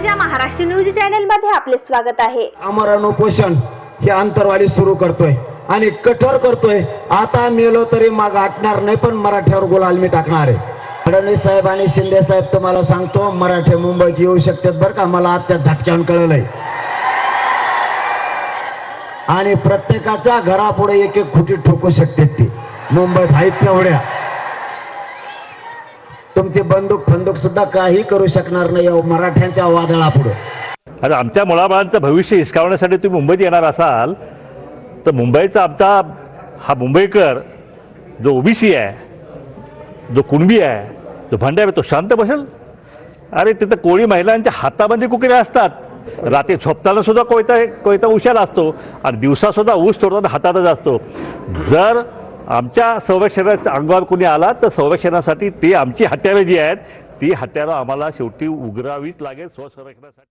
गर्जा Maharashtra news चॅनलमध्ये आपले स्वागत आहे. आमरण उपोषण हे अंतरवाडी सुरू करतोय आणि कठोर करतोय. आता मेलो तरी मग आटणार नाही पण मराठ्यावर गुलाल मी टाकणार आहे. फडणवीस साहेब आणि शिंदे साहेब तुम्हाला सांगतो मराठे मुंबईत येऊ शकतात बरं का? मला आजच्या झटक्यावर कळलंय. आणि प्रत्येकाच्या घरापुढे एक एक खुटी ठोकू शकते ती. मुंबईत आहेत तेवढ्या. तुमची बंदूक फंदूक सुद्धा काही करू शकणार नाही मराठ्यांच्या मराठ्यांच्या वादळापुढे. अरे आमच्या मुळाबाळांचं भविष्य हिसकावण्यासाठी तुम्ही मुंबईत येणार असाल तर मुंबईचा आमचा हा मुंबईकर जो ओबीसी आहे जो कुणबी आहे जो भांड्या आहे तो शांत बसेल? अरे तिथं कोळी महिलांच्या हातामध्ये कुकऱ्या असतात. रात्री झोपताना सुद्धा कोयता कोयता उशाला असतो आणि दिवसासुद्धा ऊस तोडताना हातातच असतो. जर आमच्या संरक्षणाच्या अंगावर कोणी आला तर संरक्षणासाठी ती आमची हत्यारं जी आहेत ती हत्यारं आम्हाला शेवटी उघडावीच लागेल स्वसंरक्षणासाठी.